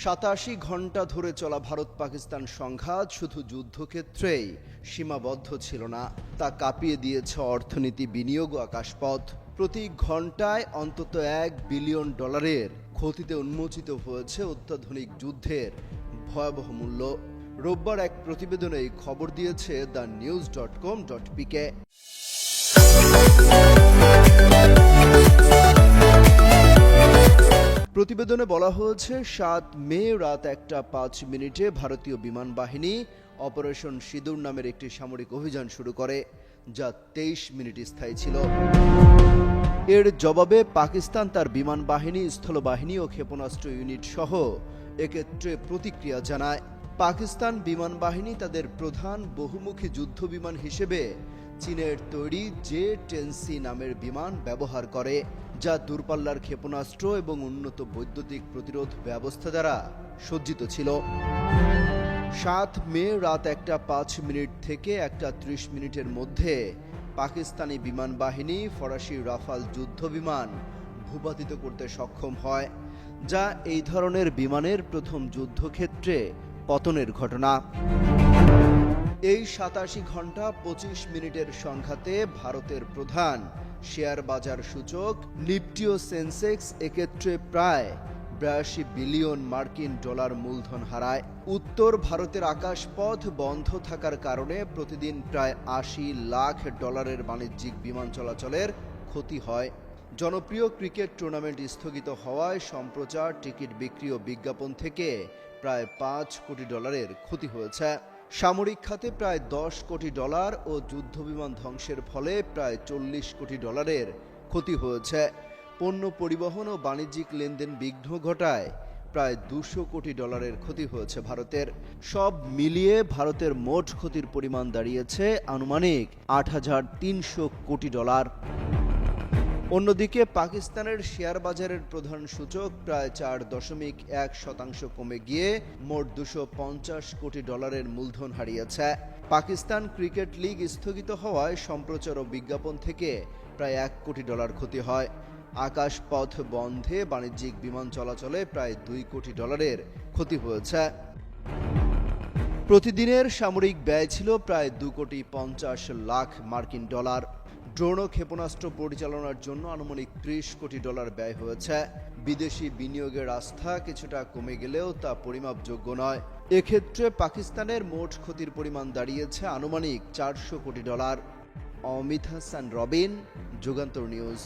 সাতাশি ঘণ্টা ধরে চলা ভারত পাকিস্তান সংঘাত শুধু যুদ্ধক্ষেত্রেই সীমাবদ্ধ ছিল না, তা কাঁপিয়ে দিয়েছে অর্থনীতি বিনিয়োগ আকাশপথ। প্রতি ঘন্টায় অন্তত এক বিলিয়ন ডলারের ক্ষতিতে উন্মোচিত হয়েছে অত্যাধুনিক যুদ্ধের ভয়াবহ মূল্য। রোববার এক প্রতিবেদনে খবর দিয়েছে the news dot com dot PK. প্রতিবেদনে বলা হয়েছে, সাত মে রাত একটা পাঁচ মিনিটে ভারতীয় বিমান বাহিনী অপারেশন সিঁদুর নামের একটি সামরিক অভিযান শুরু করে, যা তেইশ মিনিট স্থায়ী ছিল। এর জবাবে পাকিস্তান তার বিমান বাহিনী, স্থলবাহিনী ও ক্ষেপণাস্ত্র ইউনিট সহ এক্ষেত্রে প্রতিক্রিয়া জানায়। পাকিস্তান বিমান বাহিনী তাদের প্রধান বহুমুখী যুদ্ধ বিমান হিসেবে চীনের তৈরি জে টেনসি নামের বিমান ব্যবহার করে, যা দূরপাল্লার ক্ষেপণাস্ত্র এবং উন্নত বৈদ্যুতিক প্রতিরোধ ব্যবস্থা দ্বারা সজ্জিত ছিল। সাত মে রাত একটা পাঁচ মিনিট থেকে একটা ত্রিশ মিনিটের মধ্যে পাকিস্তানি বিমান বাহিনী ফরাসি রাফাল যুদ্ধ বিমান ভূপাতিত করতে সক্ষম হয়, যা এই ধরনের বিমানের প্রথম যুদ্ধক্ষেত্রে পতনের ঘটনা। এই সাতাশি ঘণ্টা পঁচিশ মিনিটের সংঘাতে ভারতের প্রধান শেয়ার বাজার সূচক নিফটি ও সেন্সেক্স এক্ষেত্রে প্রায় বিরাশি বিলিয়ন মার্কিন ডলার মূলধন হারায়। উত্তর ভারতের আকাশপথ বন্ধ থাকার কারণে প্রতিদিন প্রায় আশি লাখ ডলারের বাণিজ্যিক বিমান চলাচলের ক্ষতি হয়। জনপ্রিয় ক্রিকেট টুর্নামেন্ট স্থগিত হওয়ায় সম্প্রচার, টিকিট বিক্রি ও বিজ্ঞাপন থেকে প্রায় পাঁচ কোটি ডলারের ক্ষতি হয়েছে। সামরিক খাতে প্রায় দশ কোটি ডলার ও যুদ্ধবিমান ধ্বংসের ফলে প্রায় চল্লিশ কোটি ডলারের ক্ষতি হয়েছে। পণ্য পরিবহন ও বাণিজ্যিক লেনদেন বিঘ্ন ঘটায় প্রায় দুশো কোটি ডলারের ক্ষতি হয়েছে ভারতের। সব মিলিয়ে ভারতের মোট ক্ষতির পরিমাণ দাঁড়িয়েছে আনুমানিক আট হাজার তিনশো কোটি ডলার। অন্যদিকে পাকিস্তানের শেয়ার বাজারের প্রধান সূচক প্রায় চার দশমিক এক শতাংশ কমে গিয়ে মোট দুশো পঞ্চাশ কোটি ডলারের মূলধন হারিয়েছে। পাকিস্তান ক্রিকেট লিগ স্থগিত হওয়ায় সম্প্রচার ও বিজ্ঞাপন থেকে প্রায় এক কোটি ডলার ক্ষতি হয়। আকাশপথ বন্ধে বাণিজ্যিক বিমান চলাচলে প্রায় দুই কোটি ডলারের ক্ষতি হয়েছে। প্রতিদিনের সামরিক ব্যয় ছিল প্রায় দু কোটি পঞ্চাশ লাখ মার্কিন ডলার। ড্রোন ও ক্ষেপণাস্ত্র পরিচালনার জন্য আনুমানিক ত্রিশ কোটি ডলার ব্যয় হয়েছে। বিদেশি বিনিয়োগের আস্থা কিছুটা কমে গেলেও তা পরিমাপযোগ্য নয়। এক্ষেত্রে পাকিস্তানের মোট ক্ষতির পরিমাণ দাঁড়িয়েছে আনুমানিক চারশো কোটি ডলার। অমিত হাসান, রবিন, যুগান্তর নিউজ।